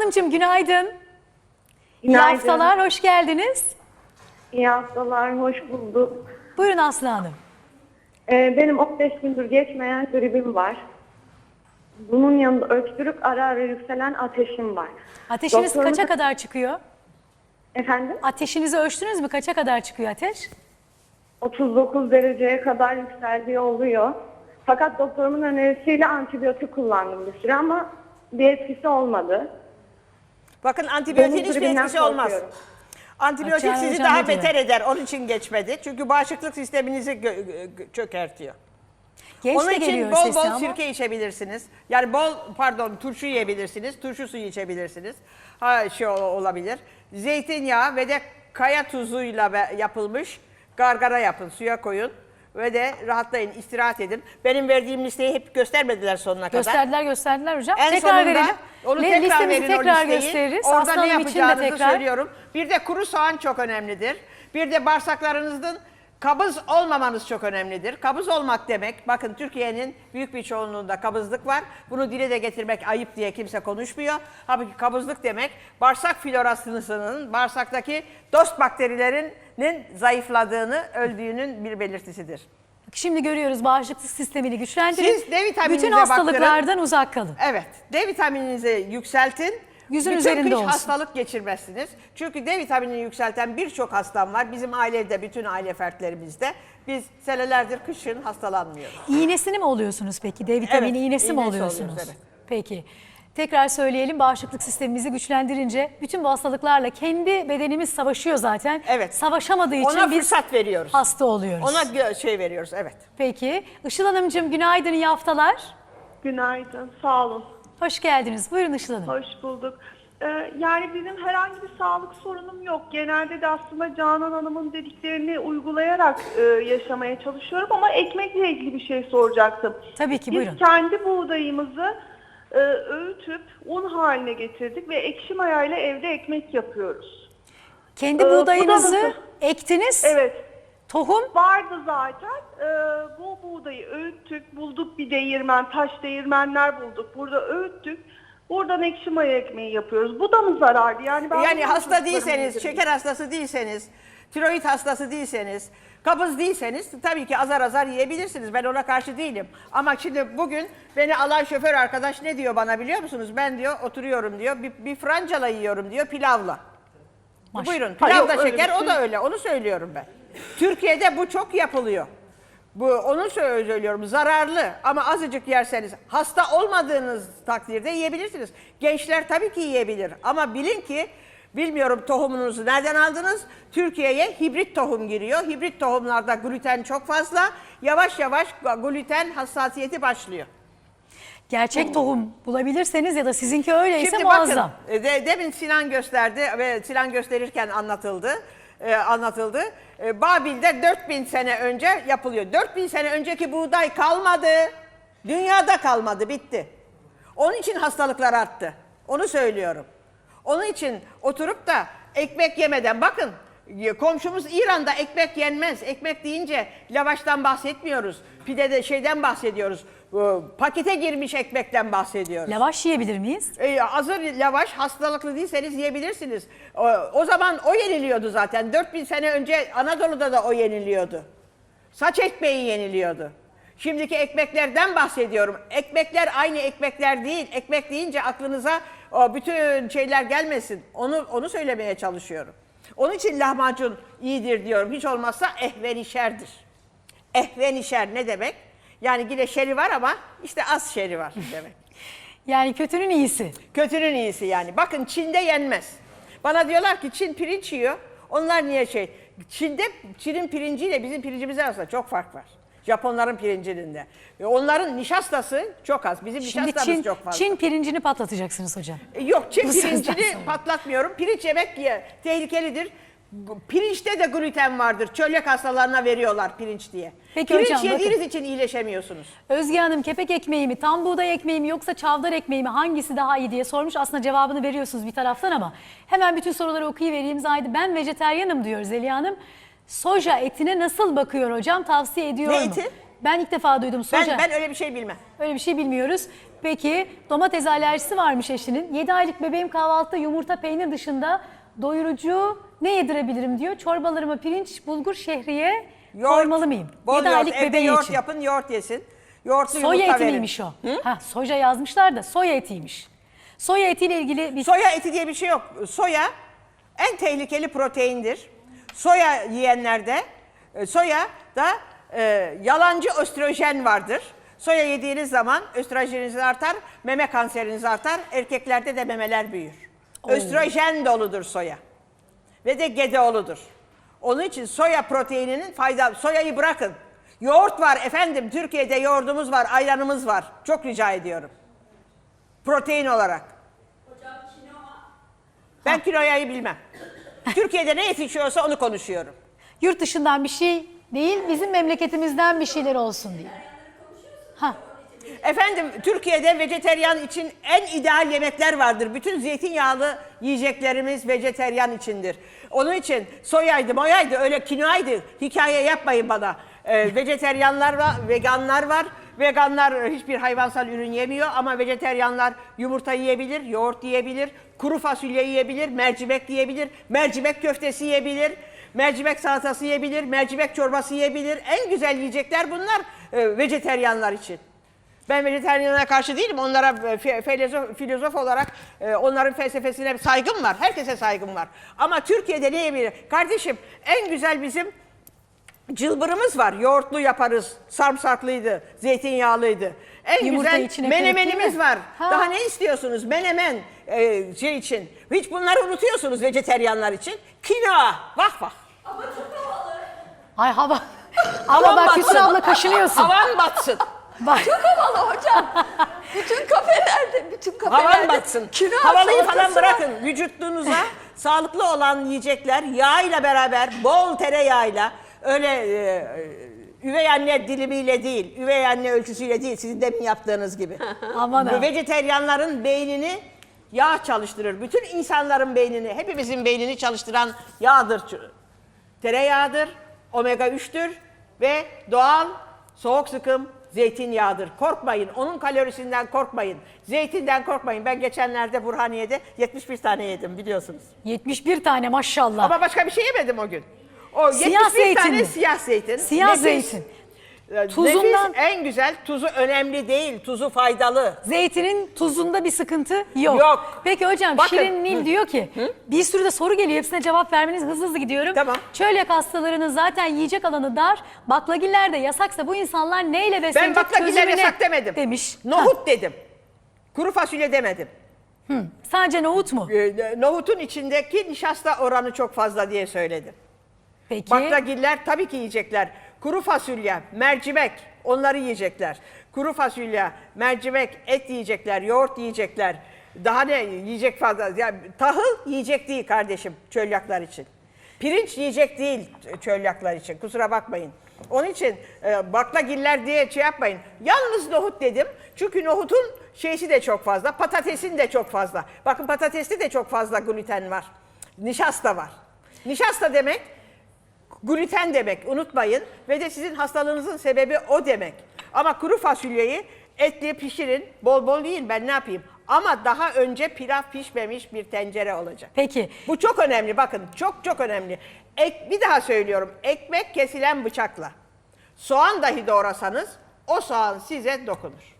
Hanımcığım günaydın. İyi Günaydın. haftalar, hoş geldiniz. İyi haftalar, hoş bulduk. Buyurun Aslı Hanım. Ee, benim 15 gündür geçmeyen gribim var. Bunun yanında öksürük ara ara yükselen ateşim var. Ateşiniz Doktorumuz- kaça kadar çıkıyor? Efendim? Ateşinizi ölçtünüz mü? Kaça kadar çıkıyor ateş? 39 dereceye kadar yükseldiği oluyor. Fakat doktorumun önerisiyle antibiyotik kullandım bir süre ama bir etkisi olmadı. Bakın antibiyotin Domuz hiçbir etkisi olmaz. korkuyorum. Antibiyotik Açar sizi daha beter eder. Onun için geçmedi. Çünkü bağışıklık sisteminizi gö- gö- çökertiyor. Genç Onun için bol bol ama. sirke içebilirsiniz. Yani bol pardon turşu yiyebilirsiniz. Turşu suyu içebilirsiniz. Ha şey ol- olabilir. Zeytinyağı ve de kaya tuzuyla yapılmış gargara yapın. Suya koyun ve de rahatlayın, istirahat edin. Benim verdiğim listeyi hep göstermediler sonuna kadar. Gösterdiler gösterdiler hocam. En tekrar sonunda verelim. onu Le- tekrar listemizi verin tekrar o listeyi. gösteririz. Orada Aslı ne için de yapacağınızı tekrar. söylüyorum. Bir de kuru soğan çok önemlidir. Bir de bağırsaklarınızın kabız olmamanız çok önemlidir. Kabız olmak demek, bakın Türkiye'nin büyük bir çoğunluğunda kabızlık var. Bunu dile de getirmek ayıp diye kimse konuşmuyor. Halbuki kabızlık demek, bağırsak florasının, bağırsaktaki dost bakterilerinin zayıfladığını, öldüğünün bir belirtisidir. Şimdi görüyoruz bağışıklık sistemini güçlendirin. Siz D vitamininize Bütün hastalıklardan uzak kalın. Evet, D vitamininizi yükseltin. Yüzün bütün üzerinde kış olsun. hastalık geçirmezsiniz. Çünkü D vitaminini yükselten birçok hastam var. Bizim ailede, bütün aile fertlerimizde. Biz senelerdir kışın hastalanmıyoruz. İğnesini mi oluyorsunuz peki? D vitamini Evet, iğnesi mi oluyorsunuz? oluyoruz, evet. Peki. Tekrar söyleyelim bağışıklık sistemimizi güçlendirince bütün bu hastalıklarla kendi bedenimiz savaşıyor zaten. Evet. Savaşamadığı için Ona biz fırsat veriyoruz. hasta oluyoruz. Ona gö- şey veriyoruz, evet. Peki. Işıl Hanımcığım günaydın iyi haftalar. Günaydın, sağ olun. Hoş geldiniz. Buyurun Işıl Hanım. Hoş bulduk. Ee, yani benim herhangi bir sağlık sorunum yok. Genelde de aslında Canan Hanım'ın dediklerini uygulayarak e, yaşamaya çalışıyorum ama ekmekle ilgili bir şey soracaktım. Tabii ki, Biz buyurun. kendi buğdayımızı e, öğütüp un haline getirdik ve ekşi mayayla evde ekmek yapıyoruz. Kendi Ee, bu da buğdayınızı nasıl? ektiniz. Evet, Tohum vardı zaten. Ee, bu buğdayı öğüttük, bulduk bir değirmen, taş değirmenler bulduk. Burada öğüttük. Buradan ekşi maya ekmeği yapıyoruz. Bu da mı zararlı? Yani, ben Yani hasta değilseniz, şeker hastası değilseniz, tiroid hastası değilseniz, kabız değilseniz tabii ki azar azar yiyebilirsiniz. Ben ona karşı değilim. Ama şimdi bugün beni alan şoför arkadaş ne diyor bana biliyor musunuz? Ben diyor oturuyorum diyor, bir, bir francala yiyorum diyor pilavla. Maş- Buyurun Ha, pilav yok, da öyle şeker bir o şey. da öyle onu söylüyorum ben. Türkiye'de bu çok yapılıyor. Bu onu sö- söylüyorum zararlı ama azıcık yerseniz hasta olmadığınız takdirde yiyebilirsiniz. Gençler tabii ki yiyebilir ama bilin ki bilmiyorum tohumunuzu nereden aldınız? Türkiye'ye hibrit tohum giriyor. Hibrit tohumlarda gluten çok fazla. Yavaş yavaş gluten hassasiyeti başlıyor. gerçek tohum bulabilirseniz ya da sizinki öyleyse Şimdi muazzam. bakın e, de, demin Sinan gösterdi ve Sinan gösterirken anlatıldı. e, anlatıldı. E, Babil'de 4000 sene önce yapılıyor. 4000 sene önceki buğday kalmadı. Dünyada kalmadı, bitti. Onun için hastalıklar arttı. Onu söylüyorum. Onun için oturup da ekmek yemeden bakın komşumuz İran'da ekmek yenmez. Ekmek deyince lavaştan bahsetmiyoruz. Pidede şeyden bahsediyoruz. Pakete girmiş ekmekten bahsediyoruz. Lavaş yiyebilir miyiz? E, hazır lavaş hastalıklı değilseniz yiyebilirsiniz. O, o zaman o yeniliyordu zaten. 4000 sene önce Anadolu'da da o yeniliyordu. Saç ekmeği yeniliyordu. Şimdiki ekmeklerden bahsediyorum. Ekmekler aynı ekmekler değil. Ekmek deyince aklınıza o bütün şeyler gelmesin. Onu onu söylemeye çalışıyorum. Onun için lahmacun iyidir diyorum. Hiç olmazsa ehvenişerdir. Ehvenişer ne demek? Yani yine şeri var ama işte az şeri var demek. Yani kötünün iyisi. Kötünün iyisi yani. Bakın Çin'de yenmez. Bana diyorlar ki Çin pirinç yiyor. Onlar niye şey? Çin'de Çin'in pirinciyle bizim pirincimiz arasında çok fark var. Japonların pirincinin de. Ve onların nişastası çok az. Bizim Şimdi nişastamız Çin, çok fazla. Çin pirincini patlatacaksınız hocam. E, Yok Çin Bu sözden pirincini sonra. patlatmıyorum. Pirinç yemek ye- tehlikelidir. Pirinçte de gluten vardır. Çölyak hastalarına veriyorlar pirinç diye. Peki pirinç hocam, yediğiniz için iyileşemiyorsunuz. Özge Hanım kepek ekmeği mi, tam buğday ekmeği mi yoksa çavdar ekmeği mi hangisi daha iyi diye sormuş. Aslında cevabını veriyorsunuz bir taraftan ama hemen bütün soruları okuyuvereyim. Zahide ben vejeteryanım diyor Zeliha Hanım. Soja etine nasıl bakıyor hocam? Tavsiye ediyor Ne mu? eti? Ben ilk defa duydum Ben, soja. ben öyle bir şey bilmem. Öyle bir şey bilmiyoruz. Peki domates alerjisi varmış eşinin. 7 aylık bebeğim kahvaltıda yumurta peynir dışında doyurucu ne yedirebilirim diyor. Çorbalarıma pirinç, bulgur, şehriye koymalı mıyım? Bol 7 yoğurt. aylık Evde bebeği yoğurt için. yapın, yoğurt yesin. Yoğurtlu Soya yumurta eti verin. miymiş o? Ha, soja yazmışlar da soya etiymiş. Soya etiyle ilgili bir Soya eti diye bir şey yok. Soya en tehlikeli proteindir. Soya yiyenlerde e, soya da e, yalancı östrojen vardır. Soya yediğiniz zaman östrojeniniz artar, meme kanseriniz artar, erkeklerde de memeler büyür. Östrojen doludur soya. Ve de GDO'ludur. Onun için soya proteininin fayda, soyayı bırakın. Yoğurt var efendim, Türkiye'de yoğurdumuz var, ayranımız var. Çok rica ediyorum. Protein olarak. Ben kinoyayı bilmem. Türkiye'de ne yetişiyorsa onu konuşuyorum. yurt dışından bir şey değil, bizim memleketimizden bir şeyler olsun diye. Ha, Efendim Türkiye'de vejeteryan için en ideal yemekler vardır. Bütün zeytinyağlı yiyeceklerimiz vejeteryan içindir. Onun için soyaydı, moyaydı, öyle kinoaydı. Hikaye yapmayın bana. Ee, vejeteryanlar var, veganlar var. Veganlar e, hiçbir hayvansal ürün yemiyor ama vejeteryanlar yumurta yiyebilir, yoğurt yiyebilir, kuru fasulye yiyebilir, mercimek yiyebilir, mercimek köftesi yiyebilir, mercimek salatası yiyebilir, mercimek çorbası yiyebilir. En güzel yiyecekler bunlar e, vejeteryanlar için. Ben vejeteryanlara karşı değilim. Onlara e, fi- filozof, filozof olarak e, onların felsefesine saygım var. Herkese saygım var. Ama Türkiye'de ne yiyebilir? Kardeşim en güzel bizim cılbırımız var. Yoğurtlu yaparız. Sarımsaklıydı, zeytinyağlıydı. En Yumurta güzel içine menemenimiz mi? var. Ha. Daha ne istiyorsunuz? Menemen e, şey için. Hiç bunları unutuyorsunuz vejeteryanlar için. Kinoa. Vah vah. ay hava. Ama bak Füsun abla kaşınıyorsun. Havan batsın. Bak. Havalı hocam. Bütün kafelerde, bütün kafelerde. Havan batsın. kino Havalıyı salatası falan var. bırakın. Vücutunuza sağlıklı olan yiyecekler yağıyla beraber bol tereyağıyla öyle e, üvey anne dilimiyle değil, üvey anne ölçüsüyle değil sizin demin yaptığınız gibi. Aman ha. Bu vejeteryanların beynini yağ çalıştırır. Bütün insanların beynini, hepimizin beynini çalıştıran yağdır. Tereyağıdır, omega 3'tür ve doğal soğuk sıkım zeytinyağıdır. Korkmayın, onun kalorisinden korkmayın. Zeytinden korkmayın. Ben geçenlerde Burhaniye'de 71 tane yedim biliyorsunuz. 71 tane maşallah. Ama başka bir şey yemedim o gün. O Siyah 71 zeytin tane mi? siyah zeytin. Siyah Nefis. zeytin. Tuzundan- Nefis, en güzel. Tuzu önemli değil. Tuzu faydalı. Zeytinin tuzunda bir sıkıntı yok. Yok. Peki hocam Bakın. Şirin Nil diyor ki bir sürü de soru geliyor hepsine cevap vermeniz hızlı hızlı gidiyorum. Tamam. Çölyak hastalarının zaten yiyecek alanı dar. Baklagiller de yasaksa bu insanlar neyle beslenecek Ben baklagiller çözümü ne? yasak demedim. Demiş. Nohut dedim. Kuru fasulye demedim. Sadece nohut mu? Ee, nohutun içindeki nişasta oranı çok fazla diye söyledim. Peki. Baklagiller tabii ki yiyecekler. Kuru fasulye, mercimek onları yiyecekler. Kuru fasulye, mercimek, et yiyecekler, yoğurt yiyecekler. Daha ne yiyecek fazla? Yani tahıl yiyecek değil kardeşim çölyaklar için. Pirinç yiyecek değil çölyaklar için. Kusura bakmayın. Onun için e, baklagiller diye şey yapmayın. Yalnız nohut dedim. Çünkü nohutun şeysi de çok fazla. Patatesin de çok fazla. Bakın patateste de çok fazla gluten var. Nişasta var. Nişasta demek gluten demek unutmayın ve de sizin hastalığınızın sebebi o demek. Ama kuru fasulyeyi etli pişirin bol bol yiyin ben ne yapayım. Ama daha önce pilav pişmemiş bir tencere olacak. Peki. Bu çok önemli bakın çok çok önemli. Ek, bir daha söylüyorum ekmek kesilen bıçakla. Soğan dahi doğrasanız o soğan size dokunur.